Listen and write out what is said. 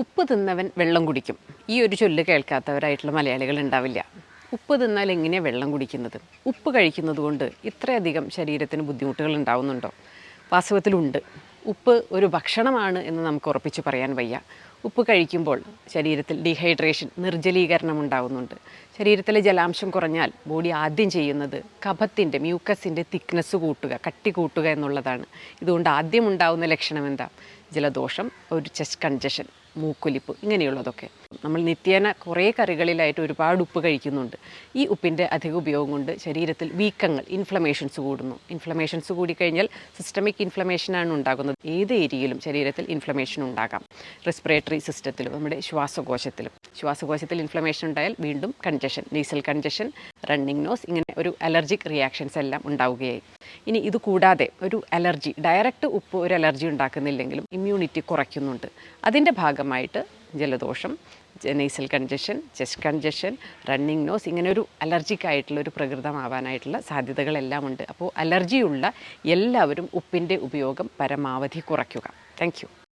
ഉപ്പ് തിന്നവൻ വെള്ളം കുടിക്കും. ഈ ഒരു ചൊല്ല് കേൾക്കാത്തവരായിട്ടുള്ള മലയാളികൾ ഉണ്ടാവില്ല. ഉപ്പ് തിന്നാൽ എങ്ങനെയാണ് വെള്ളം കുടിക്കുന്നത്? ഉപ്പ് കഴിക്കുന്നത് കൊണ്ട് ഇത്രയധികം ശരീരത്തിന് ബുദ്ധിമുട്ടുകൾ ഉണ്ടാവുന്നുണ്ടോ? വാസ്തവത്തിലുണ്ട്. ഉപ്പ് ഒരു ഭക്ഷണമാണ് എന്ന് നമുക്ക് ഉറപ്പിച്ച് പറയാൻ വയ്യ. ഉപ്പ് കഴിക്കുമ്പോൾ ശരീരത്തിൽ ഡീഹൈഡ്രേഷൻ നിർജലീകരണം ഉണ്ടാകുന്നുണ്ട് ശരീരത്തിലെ ജലാംശം കുറഞ്ഞാൽ ബോഡി ആദ്യം ചെയ്യുന്നത് കഫത്തിന്റെ മ്യൂക്കസിന്റെ തിക്നെസ് കൂട്ടുക കട്ടി കൂട്ടുക എന്നുള്ളതാണ്. ഇതുകൊണ്ട് ആദ്യം ഉണ്ടാകുന്ന ലക്ഷണം എന്താ? ജലദോഷം ഒരു ചെസ്റ്റ് കൺജഷൻ മൂക്കൊലിപ്പ് ഇങ്ങനെയുള്ളതൊക്കെ. നമ്മൾ നിത്യേന കുറേ കറികളിലായിട്ട് ഒരുപാട് ഉപ്പ് കഴിക്കുന്നുണ്ട്. ഈ ഉപ്പിന്റെ അധിക ഉപയോഗം കൊണ്ട് ശരീരത്തിൽ വീക്കങ്ങൾ ഇൻഫ്ലമേഷൻസ് കൂടുന്നു. ഇൻഫ്ലമേഷൻസ് കൂടിക്കഴിഞ്ഞാൽ സിസ്റ്റമിക് ഇൻഫ്ലമേഷനാണ് ഉണ്ടാകുന്നത്. ഏത് ഏരിയയിലും ശരീരത്തിൽ ഇൻഫ്ലമേഷൻ ഉണ്ടാകാം. റെസ്പിറേറ്ററി സിസ്റ്റത്തിലും നമ്മുടെ ശ്വാസകോശത്തിലും. ശ്വാസകോശത്തിൽ ഇൻഫ്ലമേഷൻ ഉണ്ടായാൽ വീണ്ടും congestion nasal congestion running nose ഇങ്ങനെ ഒരു അലർജിക് റിയാക്ഷൻസ് എല്ലാം ഉണ്ടാവുകയായി. ഇനി ഇത് കൂടാതെ ഒരു അലർജി ഡയറക്റ്റ് ഉപ്പ് ഒരു അലർജി ഉണ്ടാക്കുന്നില്ലെങ്കിലും ഇമ്മ്യൂണിറ്റി കുറയ്ക്കുന്നുണ്ട്. അതിന്റെ ഭാഗമായിട്ട് ജലദോഷം nasal congestion chest congestion running nose ഇങ്ങനെ ഒരു അലർജിക് ആയിട്ടുള്ള ഒരു പ്രകൃതമാവാനായിട്ടുള്ള സാധ്യതകളെല്ലാം ഉണ്ട്. അപ്പോൾ അലർജിയുള്ള എല്ലാവരും ഉപ്പിന്റെ ഉപയോഗം പരമാവധി കുറയ്ക്കുക. താങ്ക്